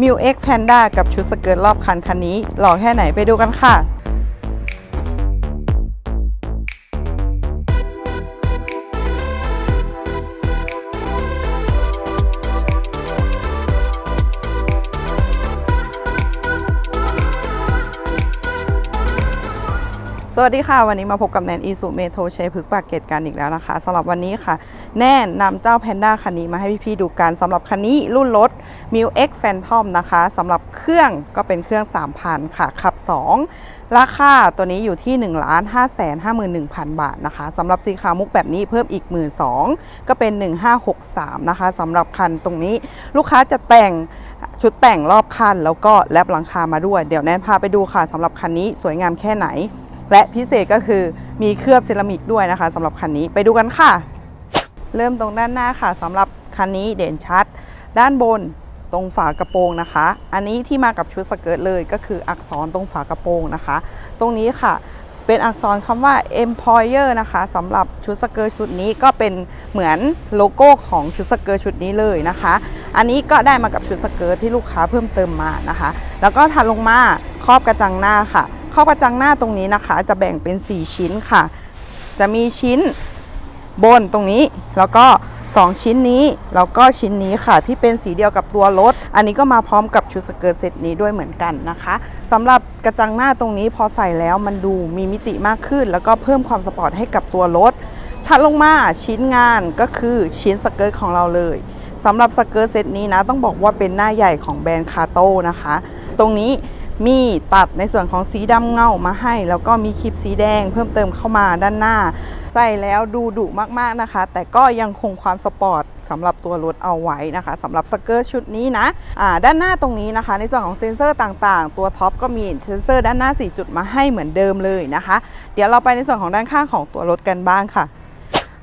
มิวเอ็กแพนด้ากับชุดสเกิร์ตรอบคันคันนี้ หล่อแค่ไหนไปดูกันค่ะสวัสดีค่ะ วันนี้มาพบกับแนนอีสุเมโทชัยพฤกษ์ปากเกตกันอีกแล้วนะคะสำหรับวันนี้ค่ะ แน่นนำเจ้าแพนด้าคันนี้มาให้พี่ๆดูกันสำหรับคันนี้รุ่นรถ m i l X Phantom นะคะสำหรับเครื่องก็เป็นเครื่อง 3,000 ค่ะ ขับ 2 ราคาตัวนี้อยู่ที่ 1 5 5 1 0 0 0 บาทนะคะสำหรับสีขาวมุกแบบนี้เพิ่มอีก 1 2 0 0ก็เป็น 1563 นะคะสำหรับคันตรงนี้ลูกค้าจะแต่งชุดแต่งรอบคันแล้วก็แลบหลังคามาด้วย เดี๋ยวแนนพาไปดูค่ะสำหรับคันนี้สวยงามแค่ไหน และพิเศษก็คือมีเคลือบเซรามิกด้วยนะคะสำหรับคันนี้ไปดูกันค่ะ เริ่มตรงด้านหน้าค่ะสำหรับคันนี้เด่นชัด ด้านบนตรงฝากระโปรงนะคะ อันนี้ที่มากับชุดสเกิร์ตเลยก็คืออักษรตรงฝากระโปรงนะคะ ตรงนี้ค่ะเป็นอักษรคำว่า employer นะคะสำหรับชุดสเกิร์ตชุดนี้ก็เป็นเหมือนโลโก้ของชุดสเกิร์ตชุดนี้เลยนะคะ อันนี้ก็ได้มากับชุดสเกิร์ตที่ลูกค้าเพิ่มเติมมานะคะ แล้วก็ถัดลงมาครอบกระจังหน้าค่ะ ครอบกระจังหน้าตรงนี้นะคะ จะแบ่งเป็น 4 ชิ้นค่ะ จะมีชิ้น บนตรงนี้ แล้วก็ 2 ชิ้นนี้ แล้วก็ชิ้นนี้ค่ะ ที่เป็นสีเดียวกับตัวรถ อันนี้ก็มาพร้อมกับชุดสเกิร์ตเซตนี้ด้วยเหมือนกันนะคะสำหรับกระจังหน้าตรงนี้พอใส่แล้วมันดูมีมิติมากขึ้น แล้วก็เพิ่มความสปอร์ตให้กับตัวรถถัดลงมาชิ้นงานก็คือชิ้นสเกิร์ตของเราเลยสำหรับสเกิร์ตเซตนี้นะต้องบอกว่าเป็นหน้าใหญ่ของแบรนด์คาโต้นะคะ ตรงนี้ มีตัดในส่วนของสีดำเงามาให้ แล้วก็มีคลิปสีแดงเพิ่มเติมเข้ามาด้านหน้า ใส่แล้วดูดุมากๆนะคะ แต่ก็ยังคงความสปอร์ตสำหรับตัวรถเอาไว้นะคะสำหรับสเกิร์ตชุดนี้นะอ่าด้านหน้าตรงนี้นะคะ ในส่วนของเซ็นเซอร์ต่างๆ ตัวท็อปก็มีเซ็นเซอร์ด้านหน้า 4 จุดมาให้เหมือนเดิมเลยนะคะ เดี๋ยวเราไปในส่วนของด้านข้างของตัวรถกันบ้างค่ะ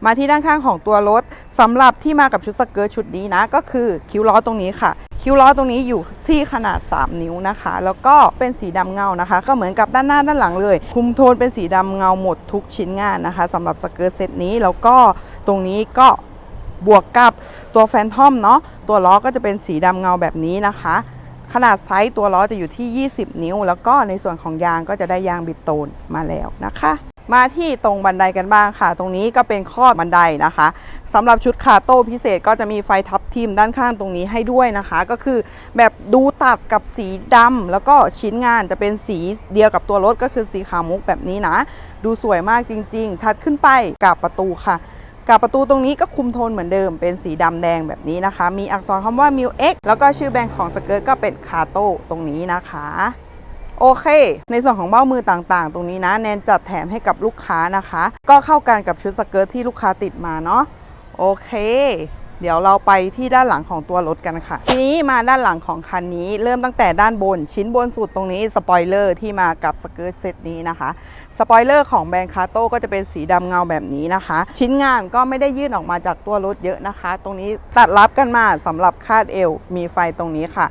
มาที่ด้านข้างของตัวรถสำหรับที่มากับชุดสเกิร์ตชุดนี้นะ ก็คือคิ้วล้อตรงนี้ค่ะ คิ้วล้อตรงนี้อยู่ที่ขนาด 3 นิ้วนะคะ แล้วก็เป็นสีดำเงานะคะ ก็เหมือนกับด้านหน้าด้านหลังเลย คุมโทนเป็นสีดำเงาหมดทุกชิ้นงานนะคะสำหรับสเกิร์ตเซตนี้แล้วก็ตรงนี้ก็บวกกับตัวแฟนทอมเนาะตัวล้อก็จะเป็นสีดำเงาแบบนี้นะคะขนาดไซส์ตัวล้อจะอยู่ที่ 20 นิ้ว แล้วก็ในส่วนของยางก็จะได้ยางบิดโตนมาแล้วนะคะ มาที่ตรงบันไดกันบ้างค่ะ ตรงนี้ก็เป็นข้อบันไดนะคะสำหรับชุดคาโต้พิเศษก็จะมีไฟทับทิมด้านข้างตรงนี้ให้ด้วยนะคะ ก็คือแบบดูตัดกับสีดำแล้วก็ชิ้นงานจะเป็นสีเดียวกับตัวรถก็คือสีขาวมุกแบบนี้นะ ดูสวยมากจริง ๆ ถัดขึ้นไปกับประตูค่ะกับประตูตรงนี้ก็คุมโทนเหมือนเดิมเป็นสีดำแดงแบบนี้นะคะ มีอักษรคำว่า m i l X แล้วก็ชื่อแบรนด์ของสเกิร์ตก็เป็นคาโต้ตรงนี้นะคะ โอเค ในส่วนของเบ้ามือต่างๆ ตรงนี้นะแนนจัดแถมให้กับลูกค้านะคะ ก็เข้ากันกับชุดสเกิร์ตที่ลูกค้าติดมาเนาะโอเคเดี๋ยวเราไปที่ด้านหลังของตัวรถกันค่ะ ทีนี้มาด้านหลังของคันนี้ เริ่มตั้งแต่ด้านบนชิ้นบนสุดตรงนี้สปอยเลอร์ที่มากับสเกิร์ตเซตนี้นะคะสปอยเลอร์ของแบรนด์คาโต้ก็จะเป็นสีดำเงาแบบนี้นะคะ ชิ้นงานก็ไม่ได้ยื่นออกมาจากตัวรถเยอะนะคะ ตรงนี้ตัดรับกันมาสำหรับคาดเอวมีไฟตรงนี้ค่ะ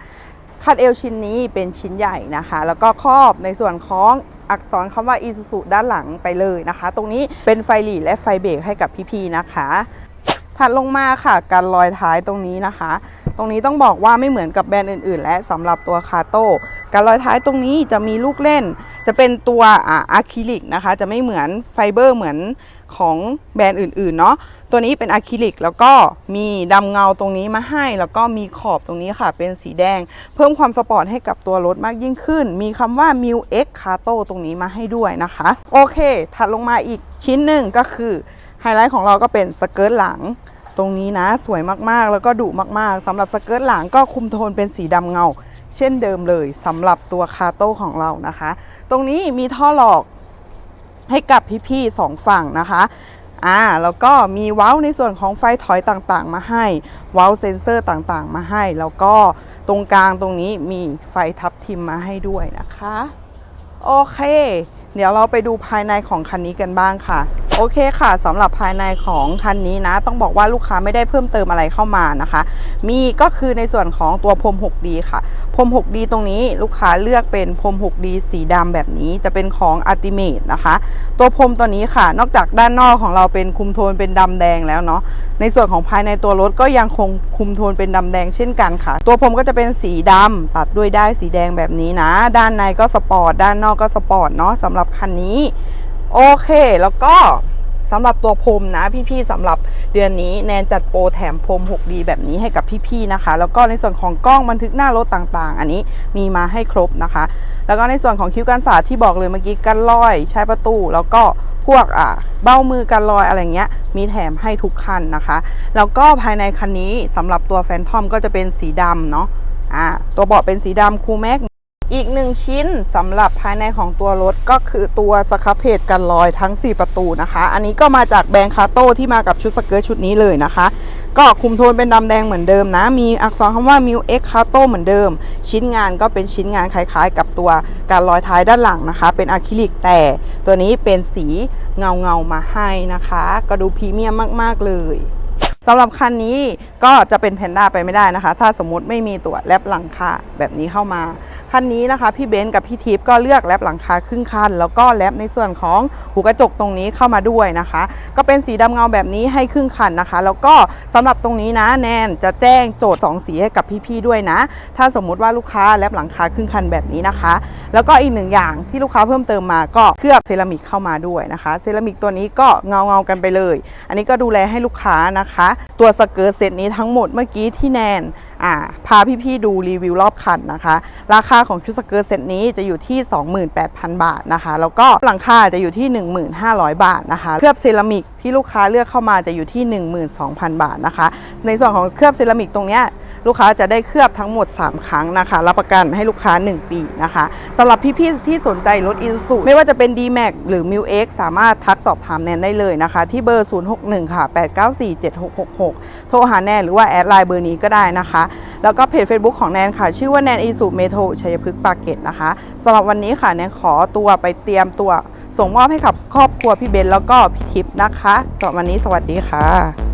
คาดเอวชิ้นนี้เป็นชิ้นใหญ่นะคะ แล้วก็ครอบในส่วนของอักษรคำว่าอีซูซูด้านหลังไปเลยนะคะ ตรงนี้เป็นไฟหลีและไฟเบรกให้กับพี่ๆนะคะ ถัดลงมาค่ะการลอยท้ายตรงนี้นะคะ ตรงนี้ต้องบอกว่าไม่เหมือนกับแบรนด์อื่น ๆ และสำหรับตัวคาโต้การลอยท้ายตรงนี้จะมีลูกเล่น จะเป็นตัวอ่าอะคริลิกนะคะ จะไม่เหมือนไฟเบอร์เหมือน ของแบรนด์อื่นๆเนาะตัวนี้เป็นอะคริลิกแล้วก็มีดำเงาตรงนี้มาให้ แล้วก็มีขอบตรงนี้ค่ะ เป็นสีแดง เพิ่มความสปอร์ตให้กับตัวรถมากยิ่งขึ้น มีคำว่า m i l X c a t o ตรงนี้มาให้ด้วยนะคะ โอเค ถัดลงมาอีกชิ้นหนึ่งก็คือไฮไลท์ของเราก็เป็นสเกิร์ตหลังตรงนี้นะสวยมากๆ แล้วก็ดุมากๆสำหรับสเกิร์ตหลังก็คุมโทนเป็นสีดำเงา เช่นเดิมเลยสำหรับตัวคาโต้ของเรานะคะ ตรงนี้มีท่อหลอก ให้กับพี่ๆสองฝั่งนะคะอ่าแล้วก็มีเว้าในส่วนของไฟถอยต่างๆ มาให้ เว้าเซนเซอร์ต่างๆ มาให้ แล้วก็ตรงกลางตรงนี้มีไฟทับทิมมาให้ด้วยนะคะ โอเค เดี๋ยวเราไปดูภายในของคันนี้กันบ้างค่ะ โอเคค่ะสำหรับภายในของคันนี้นะ ต้องบอกว่าลูกค้าไม่ได้เพิ่มเติมอะไรเข้ามานะคะ มีก็คือในส่วนของตัวพรม 6D ค่ะ พรม 6D ตรงนี้ลูกค้าเลือกเป็นพรม 6D สีดำแบบนี้จะเป็นของ Ultimate นะคะ ตัวพรมตัวนี้ค่ะ นอกจากด้านนอกของเราเป็นคุมโทนเป็นดำแดงแล้วเนาะในส่วนของภายในตัวรถก็ยังคงคุมโทนเป็นดำแดงเช่นกันค่ะ ตัวพรมก็จะเป็นสีดำตัดด้วยได้ายสีแดงแบบนี้นะ ด้านในก็สปอร์ตด้านนอกก็สปอร์ตเนาะสำหรับคันนี้ โอเค แล้วก็สำหรับตัวพรมนะพี่ๆสำหรับเดือนนี้แนนจัดโปรแถมพรม 6D แบบนี้ให้กับพี่ๆนะคะ แล้วก็ในส่วนของกล้องบันทึกหน้ารถต่างๆ อันนี้มีมาให้ครบนะคะ แล้วก็ในส่วนของคิ้วกันศาสตร์ที่บอกเลยเมื่อกี้กันลอยใช้ประตู แล้วก็พวกอะเบ้ามือกันลอยอะไรเงี้ย มีแถมให้ทุกคันนะคะ แล้วก็ภายในคันนี้สำหรับตัวแฟนทอมก็จะเป็นสีดำเนาะอ่าตัวเบาะเป็นสีดำคูแม็ก อีกหนึ่งชิ้นสำหรับภายในของตัวรถก็คือตัวสครับเพจกันลอยทั้ง 4 ประตูนะคะ อันนี้ก็มาจากแบรนด์คาโต้ที่มากับชุดสเกิร์ตชุดนี้เลยนะคะ ก็คุมโทนเป็นดำแดงเหมือนเดิมนะ มีอักษรคำว่า m ิวเอ็กคาโต้เหมือนเดิม ชิ้นงานก็เป็นชิ้นงานคล้ายๆ กับตัวการลอยท้ายด้านหลังนะคะ เป็นอะคริลิกแต่ตัวนี้เป็นสีเงาเงามาให้นะคะ ก็ดูพรีเมียมมากๆเลยสำหรับคันนี้ก็จะเป็นแพนด้าไปไม่ได้นะคะ ถ้าสมมติไม่มีตัวแรปหลังคาแบบนี้เข้ามา คันนี้นะคะพี่เบนซ์กับพี่ทิพย์ก็เลือกแรปหลังคาครึ่งคัน แล้วก็แรปในส่วนของหูกระจกตรงนี้เข้ามาด้วยนะคะ ก็เป็นสีดำเงาแบบนี้ให้ครึ่งคันนะคะ แล้วก็สำหรับตรงนี้นะแนนจะแจ้งโจทย์ 2 สีให้กับพี่ๆด้วยนะ ถ้าสมมุติว่าลูกค้าแรปหลังคาครึ่งคันแบบนี้นะคะ แล้วก็อีกหนึ่งอย่างที่ลูกค้าเพิ่มเติมมาก็เคลือบเซรามิกเข้ามาด้วยนะคะเซรามิกตัวนี้ก็เงาเงาๆกันไปเลย อันนี้ก็ดูแลให้ลูกค้านะคะ ตัวสเกิร์ตเซตนี้ทั้งหมดเมื่อกี้ที่แนน อ่าพาพี่ๆดูรีวิวรอบคันนะคะ ราคาของชุดสเกิร์ตเซตนี้จะอยู่ที่ 28,000 บาทนะคะ แล้วก็หลังคาจะอยู่ที่ 1,500บาทนะคะเคลือบเซรามิกที่ลูกค้าเลือกเข้ามาจะอยู่ที่ 12,000 บาทนะคะ ในส่วนของเคลือบเซรามิกตรงเนี้ย ลูกค้าจะได้เคลือบทั้งหมด 3 ครั้งนะคะ รับประกันให้ลูกค้า 1 ปีนะคะสำหรับพี่ๆที่สนใจรถอีซูไม่ว่าจะเป็น d m a x หรือ m i l X สามารถทักสอบถามแนนได้เลยนะคะ ที่เบอร์ 061 ค่ะ 894 7666 โทรหาแนนหรือว่าแอดไลน์เบอร์นี้ก็ได้นะคะ แล้วก็เพจ Facebook ของแนนค่ะ ชื่อว่าแนนอีซูเมโทชัยพฤกษ์ปากเกร็ดนะคะสำหรับวันนี้ค่ะแนนขอตัวไปเตรียมตัวส่งมอบให้กับครอบครัวพี่เบนแล้วก็พี่ทิพย์นะคะสำหรับวันนี้สวัสดีค่ะ